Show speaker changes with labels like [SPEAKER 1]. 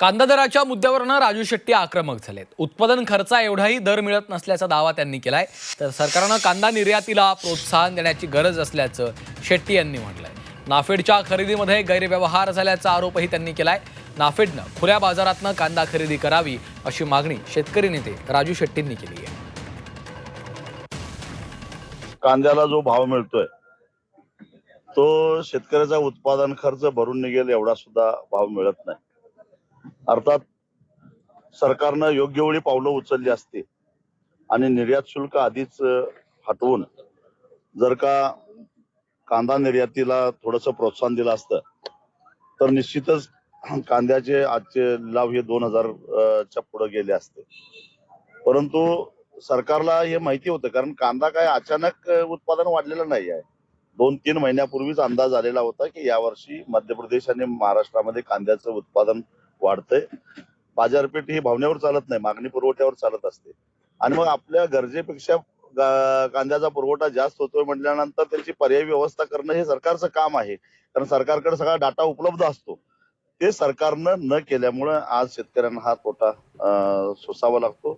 [SPEAKER 1] कांदा दराच्या मुद्द्यावरनं राजू शेट्टी आक्रमक झालेत. उत्पादन खर्चा एवढाही दर मिळत नसल्याचा दावा त्यांनी केलाय. तर सरकारनं कांदा निर्यातीला प्रोत्साहन देण्याची गरज असल्याचं शेट्टी यांनी म्हटलंय. नाफेडच्या खरेदीमध्ये गैरव्यवहार झाल्याचा आरोपही त्यांनी केलाय. नाफेडनं खुल्या बाजारातनं कांदा खरेदी करावी अशी मागणी शेतकरी नेते राजू शेट्टींनी केली आहे.
[SPEAKER 2] कांद्याला जो भाव मिळतोय तो शेतकऱ्याचा उत्पादन खर्च भरून निघेल एवढा सुद्धा भाव मिळत नाही. अर्थात सरकारनं योग्य वेळी पावलं उचलली असते आणि निर्यात शुल्क आधीच हटवून जर का कांदा निर्यातीला थोडस प्रोत्साहन दिलं असतं तर निश्चितच कांद्याचे आजचे लाभ हे दोन हजार च्या पुढे गेले असते. परंतु सरकारला हे माहिती होतं कारण कांदा काय अचानक उत्पादन वाढलेलं नाही आहे. दोन तीन महिन्यापूर्वीच अंदाज आलेला होता की यावर्षी मध्य प्रदेश आणि महाराष्ट्रामध्ये कांद्याचं उत्पादन वाढतंय. बाजारपेठ ही भावनेवर चालत नाही मागणी पुरवठ्यावर चालत असते. आणि मग आपल्या गरजेपेक्षा कांद्याचा पुरवठा जास्त होतोय म्हटल्यानंतर त्याची पर्यायी व्यवस्था करणं हे सरकारचं काम आहे. कारण सरकारकडे सगळा डाटा उपलब्ध असतो. ते सरकारनं न केल्यामुळं आज शेतकऱ्यांना हा तोटा सोसावा लागतो.